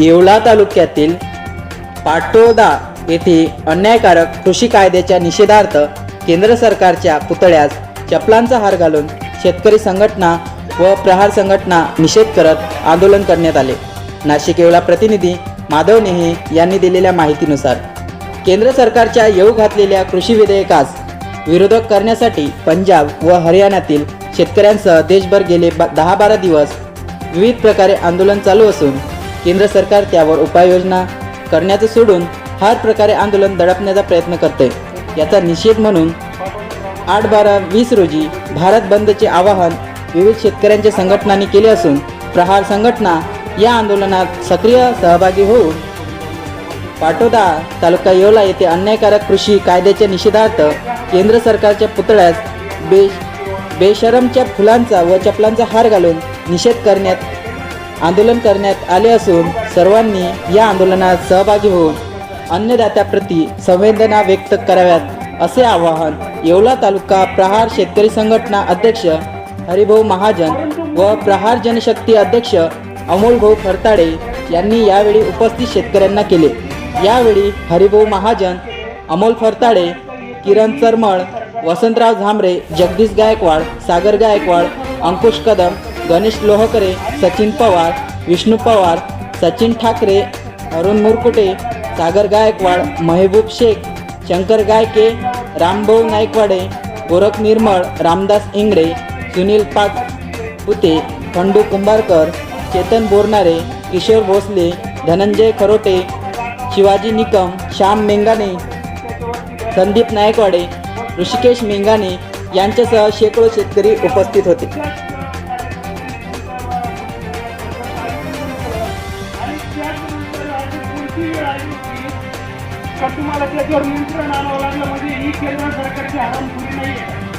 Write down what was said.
येवला तालुक्यातील पाटोदा येथे अन्यायकारक कृषी कायद्याच्या निषेधार्थ केंद्र सरकारच्या पुतळ्यास चपलांचा हार घालून शेतकरी संघटना व प्रहार संघटना निषेध करत आंदोलन करण्यात आले. नाशिक येवला प्रतिनिधी माधव नेहे यांनी दिलेल्या माहितीनुसार केंद्र सरकारच्या येऊ घातलेल्या कृषी विधेयकास विरोधक करण्यासाठी पंजाब व हरियाणातील शेतकऱ्यांसह देशभर गेले बा दहा बारा दिवस विविध प्रकारे आंदोलन चालू असून केंद्र सरकार त्यावर उपाययोजना करण्याचं सोडून हर प्रकारे आंदोलन दडपण्याचा प्रयत्न करते याचा निषेध म्हणून आठ बारा वीस रोजी भारत बंदचे आवाहन विविध शेतकऱ्यांच्या संघटनांनी केले असून प्रहार संघटना या आंदोलनात सक्रिय सहभागी होऊन पाटोदा तालुका येवला येथे अन्यायकारक कृषी कायद्याच्या निषेधार्थ केंद्र सरकारच्या पुतळ्यास बे बेशरमच्या फुलांचा व चपलांचा हार घालून निषेध करण्यात आंदोलन करण्यात आले असून सर्वांनी या आंदोलनात सहभागी होऊन अन्नदात्याप्रती संवेदना व्यक्त कराव्यात असे आवाहन येवला तालुका प्रहार शेतकरी संघटना अध्यक्ष हरिभाऊ महाजन व प्रहार जनशक्ती अध्यक्ष अमोलभाऊ फरताडे यांनी यावेळी उपस्थित शेतकऱ्यांना केले. यावेळी हरिभाऊ महाजन अमोल फरताडे किरण चरमळ वसंतराव झांबरे जगदीश गायकवाड सागर गायकवाड अंकुश कदम गणेश लोहकरे सचिन पवार विष्णू पवार सचिन ठाकरे अरुण मुरकुटे सागर गायकवाड महबूब शेख शंकर गायके रामभाऊ नायकवाडे गोरख निर्मळ रामदास इंगडे सुनील पाट पुते खंडू कुंभारकर चेतन बोरणारे किशोर भोसले धनंजय खरोटे शिवाजी निकम श्याम मेंगाने संदीप नायकवाडे ऋषिकेश मेंगाने यांच्यासह शेकडो शेतकरी उपस्थित होते. अशी कोणती होती. का तुम्हाला त्याच्यावर नियंत्रण आणावं लागलं? म्हणजे ही केंद्र सरकारची हरामखोरी नाही आहे